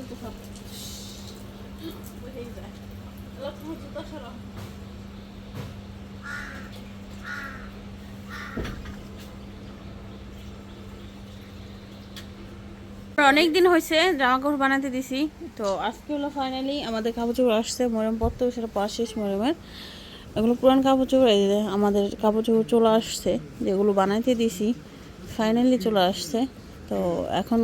সরাও। অনেক দিন হয়েছে জামা কাপড় বানাতে দিছি। তো আজকে হলো ফাইনালি আমাদের কাপড় চোপড় আসছে মরম পড়তে সেটা পড়া শেষ মরমের এগুলো পুরান কাপড় চোপড় আমাদের কাপড় চোপড় চলে আসছে, যেগুলো বানাইতে দিছি ফাইনালি চলে আসছে। তো এখন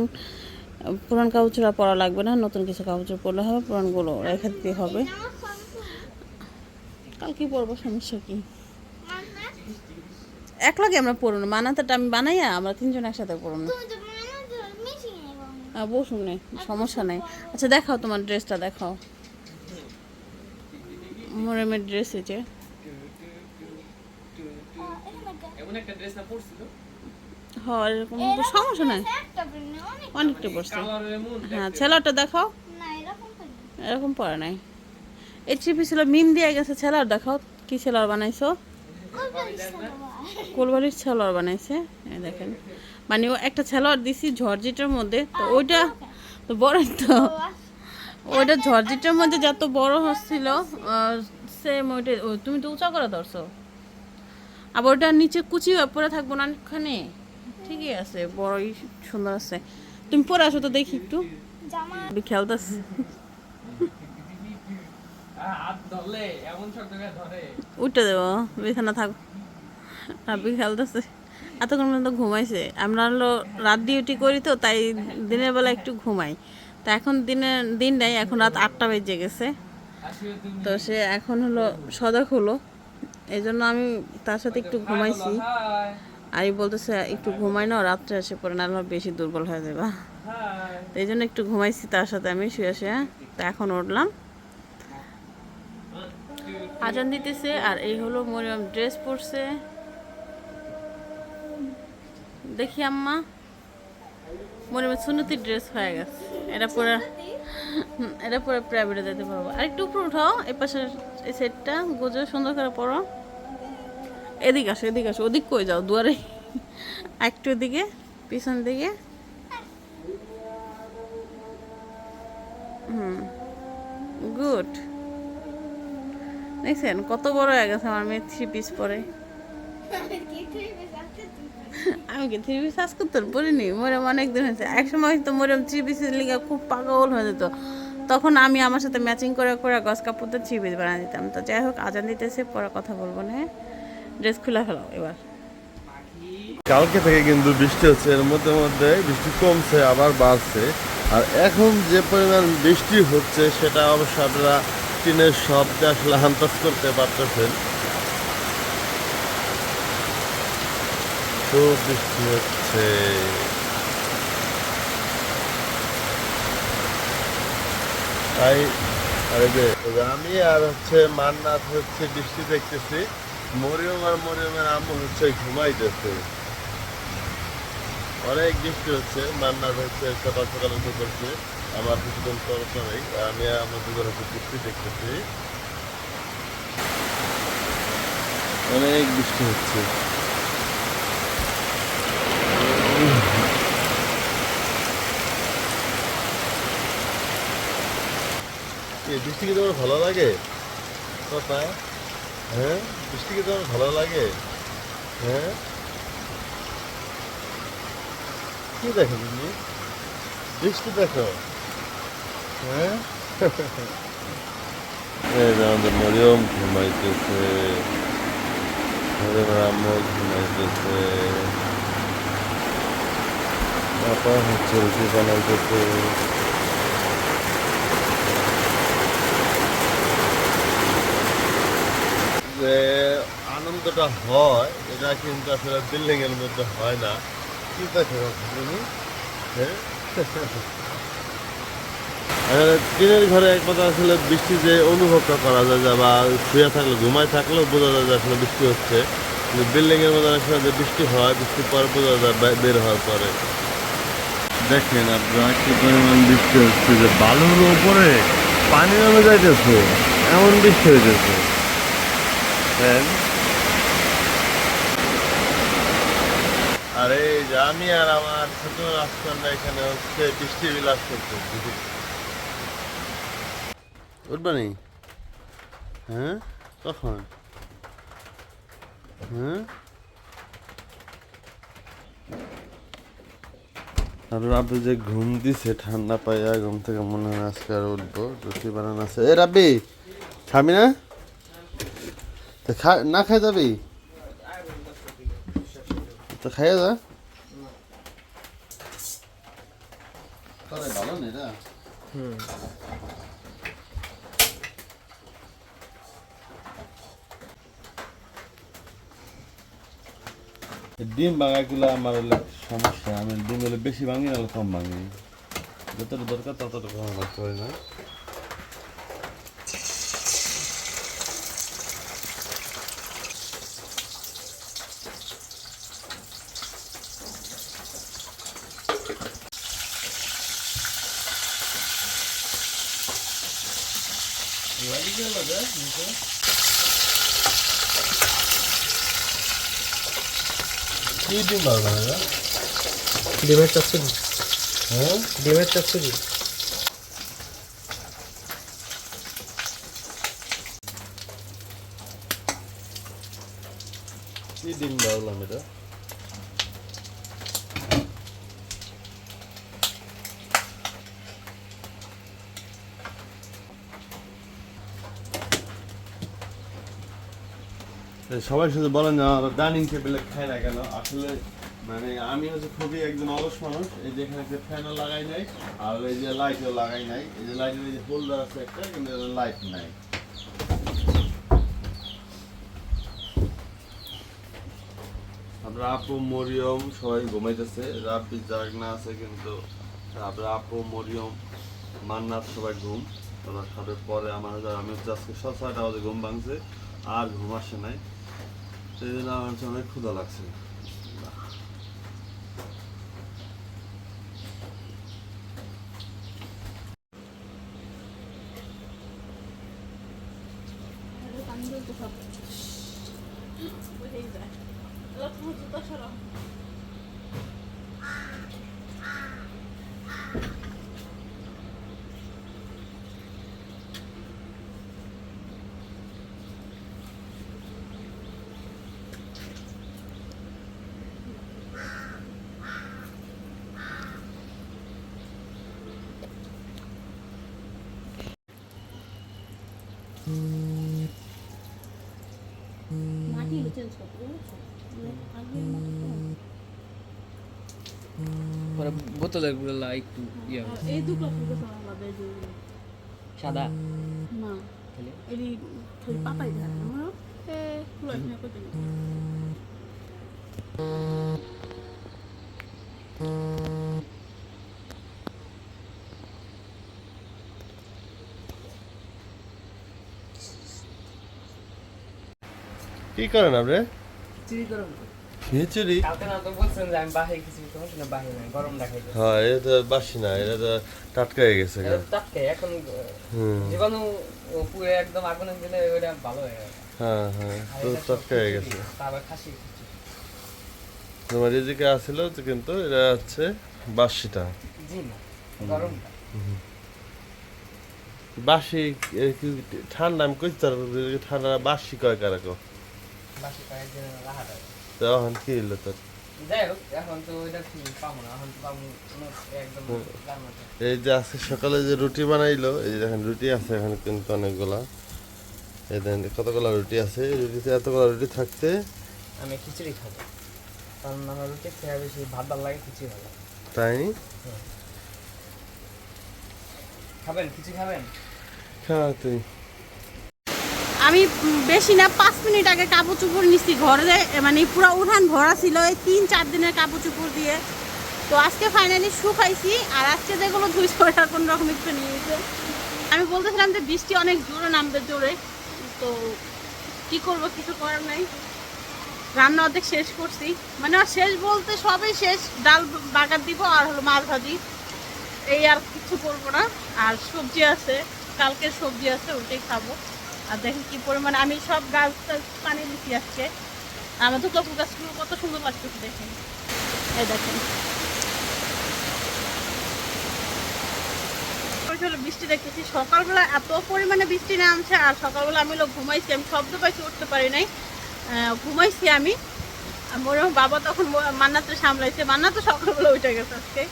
পুরান কাপড় আর পরা লাগবে না, নতুন কিছু কাপড় পরলে হবে, পুরানগুলো রেখে দিতে হবে। কালকে পরবো সমস্যা কি? এক লাগে আমরা পড়ুন বানাতেটা আমি বানাইয়া আমরা তিনজন একসাথে পড়ুন। বসুন নেই সমস্যা নেই। আচ্ছা দেখাও তোমার ড্রেসটা, দেখাও। মোরেমের ড্রেস এছে এমন একটা ড্রেস না পরছিল? এরকম সমস্যা নাই। অনেকটা পড়ছে। হ্যাঁ ছেলেটা দেখাও। এরকম পরে নাই। এই ট্রিপি ছিল মিম দিয়ে গেছে ছেলার দেখাও। কি ছেলার বানাইছো? কোলবালির ছেলার বানাইছে। দেখেন। মানে ও একটা ছেলার দিছি ঝরজিটার মধ্যে। তো ওইটা তো বড় তো। ওইটা ঝরজিটার মধ্যে যত বড় হচ্ছিল সেম ওইটা তুমি তো উঁচা করে ধরছো। আবার ওটা নিচে কুচি পরে থাকব না অনেকখানি। ঠিকই আছে বড়ই সুন্দর আছে। তুমি পরে আসো তো দেখি একটু। ধরে উঠে দেবো বিছানা থাক। রাব্বি খেলতেছে এতক্ষণ পর্যন্ত ঘুমাইছে। আমরা হলো রাত ডিউটি করি তো তাই দিনের বেলা একটু ঘুমাই। তা এখন দিনের দিন নাই এখন রাত আটটা বেজে গেছে। তো সে এখন হলো সজাগ হলো। এই জন্য আমি তার সাথে একটু ঘুমাইছি। এই বলতেছে, একটু ঘুমাই না রাত্রে এসে পরে না বেশি দুর্বল হয়ে যাবে। তো এই জন্য একটু ঘুমাইছি তার সাথে আমি, শুয়ে শুয়ে। তো এখন উঠলাম। আজান দিতেছে, আর এই হলো মরিয়ম, ড্রেস পরছে। দেখি আম্মা। মরিয়মের সুন্নতি ড্রেস হয়ে গেছে। এটা পরে এটা পরে প্রাইভেটে যেতে পারব। আর একটু উপরে উঠাও, এই পাশে এই সেটটা গুজে সুন্দর করে পরো এদিকে আসো এদিকে আসো, ওদিক কই যাও? দুয়ারে। একটু দিকে পিছন দিকে। Hmm, good. দেখছেন, কত বড় হয়ে গেছে আমার মেয়ে থ্রি পিস পরে। আমি কি থ্রি পিস আজকে তোর পরিনি? মরিয়ম অনেক দিন হয়েছে। এক সময় তো মরিয়ম থ্রি পিসের লিগে খুব পাগল হয়ে যেত। তখন আমি আমার সাথে ম্যাচিং করে করে গস কাপড়তে থ্রি পিস বানিয়ে দিতাম। তো যাই হোক, আজান দিতেছে, পরে কথা বলব না ড্রেস খুলে ফেলাও এবার। কালকে থেকে কিন্তু বৃষ্টি হচ্ছে, এর মধ্যে মধ্যে বৃষ্টি কমছে, আবার বাড়ছে। আর এখন যে পরিমাণ বৃষ্টি হচ্ছে, সেটা অবশ্য আপনারা টিনের শব্দে আসলে হান্তাস করতে পারতেছেন। খুব বৃষ্টি হচ্ছে। তাই, আরে আমি আর হচ্ছে মান্নাত হচ্ছে বৃষ্টি দেখতেছি। মরিয়ম আর মরিয়মের আম্মু হচ্ছে ঘুমাইতেছে। অনেক বৃষ্টি হচ্ছে মান্নাত হচ্ছে, সকাল সকাল উঠে করছে আমার কিছুদিন পর পরেই আমি আমার দুজন হচ্ছে বৃষ্টি দেখতেছি। অনেক বৃষ্টি হচ্ছে। বৃষ্টি কি তোমার ভালো লাগে? কথা। হ্যাঁ? বৃষ্টি কি তোমার ভালো লাগে। হ্যাঁ? কি দেখো তুমি? বৃষ্টি দেখো। হ্যাঁ? আমাদের মরিয়ম ঘুমাইতেছে। মরিয়মের আম্মু ঘুমাইতেছে। পাপা হচ্ছে রুটি বানাইতেছে। যে আনন্দটা হয়, এটা কিন্তু আসলে বিল্ডিং এর মধ্যে হয় না। কি দেখো হ্যাঁ? টিনের ঘরে কথা আসলে বৃষ্টি যে অনুভবটা করা যায় যে বা শুয়ে থাকলে, ঘুমায় থাকলেও বোঝা যায় যে আসলে বৃষ্টি হচ্ছে। কিন্তু বিল্ডিং এর মধ্যে আসলে যে বৃষ্টি হয়, বৃষ্টির পরে বোঝা যায় বের হওয়ার পরে। দেখেন আপনারা কি পরিমাণ বৃষ্টি হচ্ছে যে বালুর উপরে পানি নামে যাইতেছে, এমন বৃষ্টি হইতেছে। হ্যাঁ আরে যে আমি আর আমার ছোট রাজকন্যা এখানে হচ্ছে বৃষ্টি বিলাস করতেছি। উঠবা নি? হ্যাঁ? কখন? হ্যাঁ? আর রাব্বি যে ঘুম দিছে ঠান্ডা পাইয়া ঘুম থেকে মনে হয় আজকে আর উঠবো। রুটি বানানো আছে। এ রাব্বি খাবি না? তো খা, না খাই যাবি? তো খাইয়া যা। ভালো নেই না ডিম ভাঙাগুলো আমার হলে সমস্যা। আমি ডিম হলে বেশি ভাঙি নাহলে কম ভাঙি। যতটা দরকার ততটা ভালো লাগতে পারি না। কি ডিম ভাঙা না ডিমের চচ্চড়ি হ্যাঁ ডিমের চচ্চড়ি কি ডিম ভাঙলাম এটা সবাই শুধু বলেন আমার ডাইনিং টেবিলে খায় না কেন? আসলে মানে আমি হচ্ছে খুবই একজন অলস মানুষ, এই যে এখানে একটা ফ্যানও লাগাই নাই, আর এই যে লাইটও লাগাই নাই, এই যে লাইটের এই যে হোল্ডার আছে একটা, কিন্তু লাইট নাই। আমরা আপু, মরিয়ম, সবাই ঘুমাইতেছে। রাব্বি জাগনা আছে, কিন্তু আমরা আপু, মরিয়ম, মান্নাত সবাই ঘুম। ওরা খাবে পরে, আমার আমি হচ্ছে আজকে সাত ছয়টা বাজে ঘুম ভাঙছে। আর ঘুম আসে নাই। সেই আমার অনেক ক্ষুধা লাগছে। পরে বোতলেরগুলো একটু ইয়া হবে। এই দুটো ফুল আলাদা এই যে সাদা? না তাহলে? এই পাতাই যায় আমার এ ফুল আছে কত কি করেন আপনি খিচুড়ি গরম খিচুড়ি কালকে না তো বলছেন যে আমি বাহির খিচুড়ি খাব না বাহির নাই গরম রাখাই দেবো হ্যাঁ এটা তো বাসি না এটা তো টাটকা হয়ে গেছে এখন জীবাণু পুরো একদম আগুনে দিলে ওইটা ভালো হয়ে হ্যাঁ হ্যাঁ তো টাটকা হয়ে গেছে। খিচুড়ি, খিচুড়ি। তোমার এদিকে আসছিল তো কিন্তু এটা হচ্ছে বাসিটা। জি বাসি ঠান্ডা আমি কইতে পারব ঠান্ডা বাসি কয় কারা কো বাসি কয়েকদিন রাখা যাবে তো এখন কি হইল তোর এখন এখন এই যে আজকে সকালে যে রুটি বানাইলো এই যে দেখেন রুটি আছে এখানে কিন্তু অনেকগুলা। এই দেখেন কতগুলা রুটি আছে রুটিতে এতগুলা রুটি থাকতে আমি খিচুড়ি খাব কারণ আমার রুটি খেয়ে বেশি ভাত ভালো লাগে খিচুড়ি ভালো। তাই খাবেন খিচুড়ি খাবেন? খা তুই। আমি বেশি না, পাঁচ মিনিট আগে কাপড় চুপড় নিচ্ছি ঘরে মানে পুরো উঠান ভরা ছিল এই তিন চার দিনের কাপড় চুপড় দিয়ে। তো আজকে ফাইনালি শুকাইছি আর আজকে যেগুলো ধুইছে ওটা কোনো রকম একটু নিয়েছে আমি বলতেছিলাম যে বৃষ্টি অনেক জোরে নামবে জোরে, তো কি করব কিছু করার নাই। রান্না অর্ধেক শেষ করছি। মানে আর শেষ বলতে সবই শেষ, ডাল বাগার দিব আর হলো মাছ ভাজি। এই আর কিছু করব না, আর সবজি আছে কালকের সবজি আছে ওটাই খাব। আর দেখেন কি পরিমাণে আমি সব গাছ পানি দিচ্ছি আজকে। আমার তো কপু গাছগুলো কত সুন্দর লাগতেছে দেখেন। এই দেখেন। বৃষ্টি দেখতেছি। সকালবেলা এত পরিমাণে বৃষ্টি নামছে আর সকালবেলা আমি লোক ঘুমাইছি, আমি শব্দ পাইছি, উঠতে পারি নাই। ঘুমাইছি আমি। মনে বাবা তখন মান্নাতে সামলাইছে। মান্না তো সকালবেলা উঠে গেছে আজকে।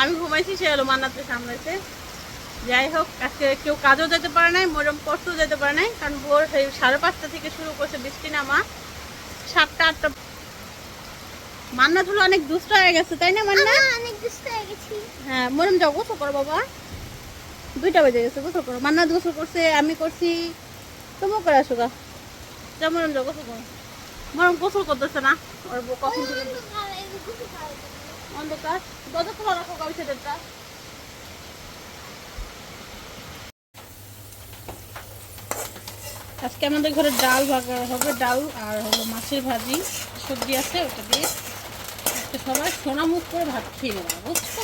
আমি ঘুমাইছি, সে হলো মান্নাতে সামলাইছে। যাই হোক আজকে কেউ কাজও যেতে পারে নাই মরম করতেও যেতে পারে নাই কারণ ভোর সেই সাড়ে পাঁচটা থেকে শুরু করছে বৃষ্টি নামা। সাতটা আটটা। মান্না ধুলো অনেক দুষ্ট হয়ে গেছে তাই না মান্না? অনেক দুষ্ট হয়ে গেছি। হ্যাঁ মরম যাও গোসল করো বাবা। দুইটা বেজে গেছে গোসল করো। মান্নাত গোসল করছে আমি করছি। তুমিও করে আসো গা। যা মরম যাও গোসল করো। মরম গোসল করতেছে না ওর কখন থেকে অন্ধকার। রাখো আজকে আমাদের ঘরে ডাল ভাগা হবে, ডাল আর হলো মাছের ভাজি। সবজি আছে, ওটা দিয়ে আজকে সবাই সোনা মুখ করে ভাত খেয়ে নেওয়া বুঝছ?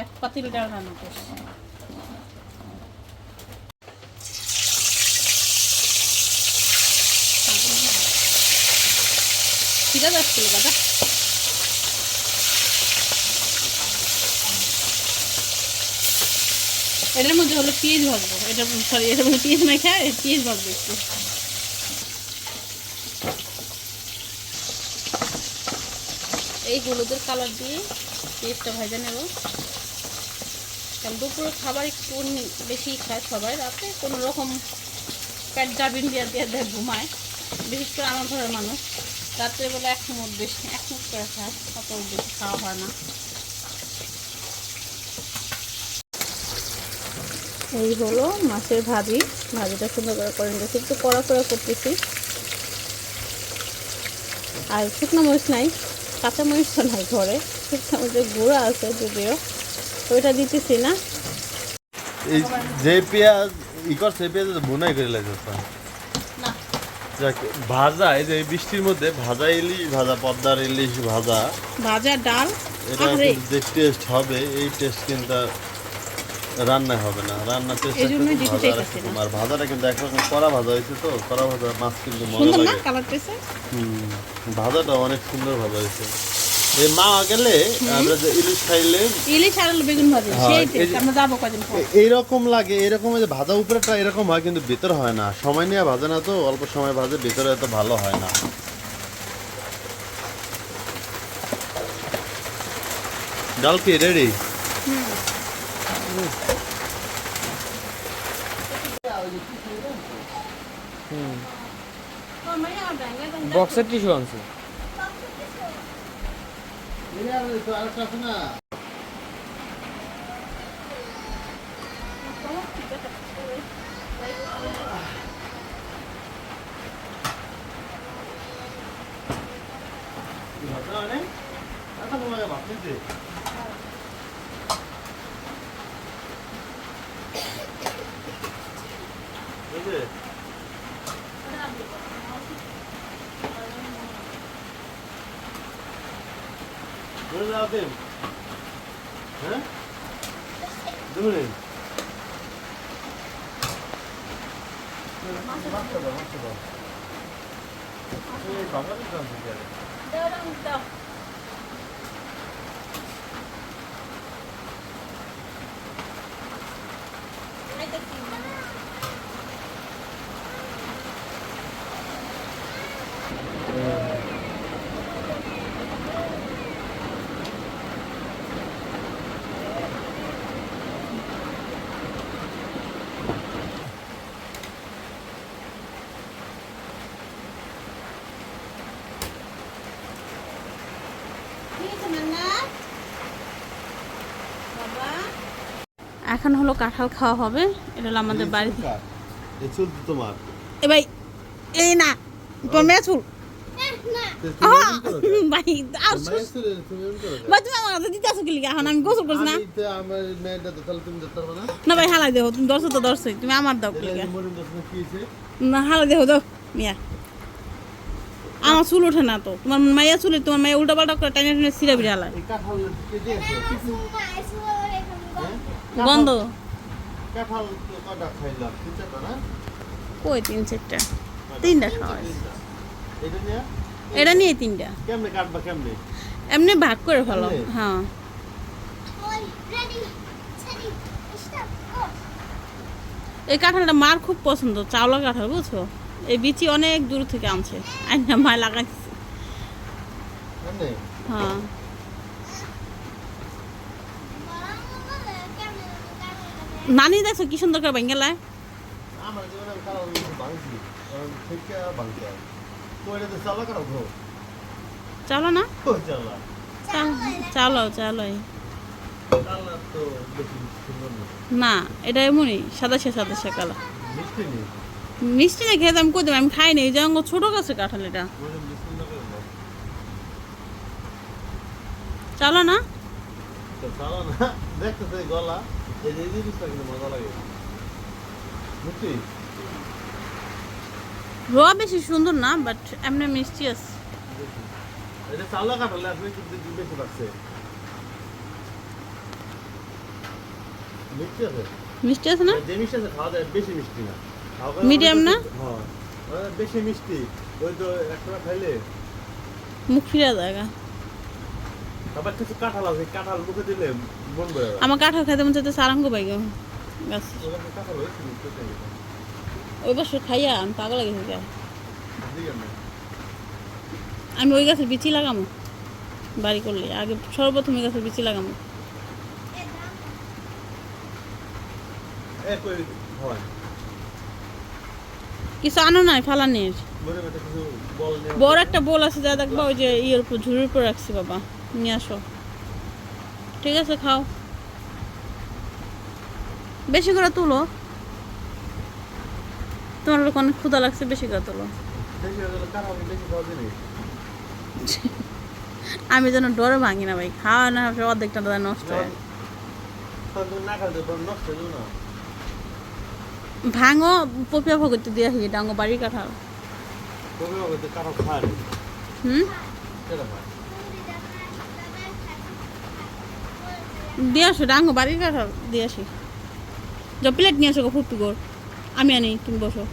এক পাতিল ডাল রান্না করছি। খিদা যাচ্ছিল দাদা এটার মধ্যে হলো পেঁয়াজ ভাজবো। এটা সরি এটার মধ্যে পেঁয়াজ খায় পেঁয়াজ ভাজবো একটু। এই হলুদের কালার দিয়ে পেঁয়াজটা ভেজে নেব। দুপুরের খাবার একটু বেশি খায় সবাই, রাতে কোনো রকম প্যাট জাবিন দিয়ে দিয়ে দেয় ঘুমায়, বিশেষ করে আমার ঘরের মানুষ। রাত্রেবেলা এক মুঠ বেশি, এক মুখ করে খায়, অত বেশি খাওয়া হয় না। এই হলো মাছের ভাজি। ভাজিটা সুন্দর করে করে নিয়েছি। একটু কড়া করে করতেছি। আর শুকনো মরিচ নাই কাঁচা মরিচ তো নাই ঘরে। শুকনো মরিচের গুঁড়া আছে যদিও ওইটা দিতেছি না। এই যে পেঁয়াজ ই করছে পেঁয়াজ বোনাই করে লাগছে যাক ভাজা এই যে বৃষ্টির মধ্যে ভাজা ইলিশ ভাজা পদ্মার ইলিশ ভাজা। ভাজা ডাল এটা যে টেস্ট হবে এই টেস্ট কিন্তু রান্না হবে না। রান্না এই চাইতাছি না। আর ভাজাটা কিন্তু একরকম কড়া ভাজা হয়েছে তো কড়া ভাজা মাছ কিন্তু মজা সুন্দর না লাগে। হুম, ভাজাটা অনেক সুন্দর ভাজা হয়েছে। এই মা গেলে আমরা যে ইলিশ খাইলে ইলিশ আর বেগুন ভাজি হ্যাঁ, সেই এই আমরা যাব কদিন পর। এ- এইরকম লাগে এরকম যে ভাজা উপরেটা এরকম হয় কিন্তু ভিতরে হয় না। সময় নিয়ে ভাজে না তো অল্প সময় ভাজে ভিতরে এত ভালো হয় না। ডাল কি রেডি বক্সের টিস্যু আনছি হ্যাঁ দুপুরে এখন হলো কাঁঠাল খাওয়া হবে এটা হলো আমাদের বাড়ি এই চুল তো তোমার এ ভাই এই না তোর মেয়ে চুল আহা! ভাই আর সুস- ভাই তুমি আমার হাতে দিতে আসো কি লিগা? এখন আমি গোসল করছি না। আমার মেয়েটা তো তাহলে তুমি দেখতে পারবে না? না ভাই হালাই দেবো তুমি দর্শো তো দর্শই তুমি আমার দাও না হালাই দাও মিয়া। আমার চুল ওঠে না তো। তোমার মাইয়া চুলে তোমার মাইয়া উল্টা পাল্টা করে টাইনে টাইনে সিরা হালায় এই কাঁঠাল কে দিয়েছে গন্ধ না? কই তিন চারটা? তিনটা খাওয়াই এটা নিয়ে? তিনটা। এমনি ভাগ করে ফেলো? হ্যাঁ. এই কাঁঠালটা মার খুব পছন্দ চাওলা কাঁঠাল বুঝছ? এই বিচি অনেক দূর থেকে আনছে। আইনা মায় লাগাইছে। হ্যাঁ। নানি দেখছ কি সুন্দর করে এটা তো চালা না? চালা। চালো না। এটা এমনই সাদা সে সাদা সে কালা। মিষ্টি না খেতে আমি কই আমি খাই নাই যে ছোট গাছে কাঁঠাল এটা। চলো না? তো না দেখতেছে গলা এই যে জিনিসটা কিন্তু মজা লাগে। বুঝছি? রোয়া বেশি সুন্দর না বাট এমনি মিষ্টি আছে। এটা চালা কাটালে আসলে কিন্তু বেশি পাচ্ছে মিষ্টি আছে? মিষ্টি আছে না? যে মিষ্টি আছে খাওয়া যায় বেশি মিষ্টি না। Medium না? হ্যাঁ বেশি মিষ্টি। ওই তো একটা খাইলে। মুখ ফিরে জায়গা আবার কিছু কাঁঠাল আছে কাঁঠাল মুখে দিলে মন ভরে আমার কাঁঠাল খাইতে মন চাইতে সারাঙ্গ গাছ গেছে। ওই বছর খাইয়া আমি পাগল গেছি। গা। আমি ওই গাছের বিচি লাগামো বাড়ি করলে। আগে সর্বপ্রথম ওই গাছের বিচি লাগামো। কিছু আনো নাই ফালানির? বড় একটা বোল আছে যা দেখবা ওই যে ইয়ের উপর ঝুড়ির উপর রাখছি বাবা। নিয়ে আসো। ঠিক আছে খাও। বেশি করে তুলো। তোমার লোক অনেক ক্ষুদা লাগছে বেশি করে তুলো। আমি যেন ডরে ভাঙি না ভাই খাওয়া না সব অর্ধেকটা দাদা নষ্ট হয়। ভাঙো পপিয়া ভগতে দিয়ে আসি ডাঙ্গো বাড়ির কাঁঠাল। হুম? দিয়ে আসো ডাঙ্গো বাড়ির কাঁঠাল দিয়ে আসি যা প্লেট নিয়ে আসো গো ফুটু গোর আমি আনি তুমি বসো।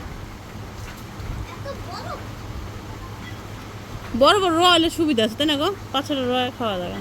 বড় বড় র হলে সুবিধা আছে তাই না গো পাঁচটা র খাওয়া যাবে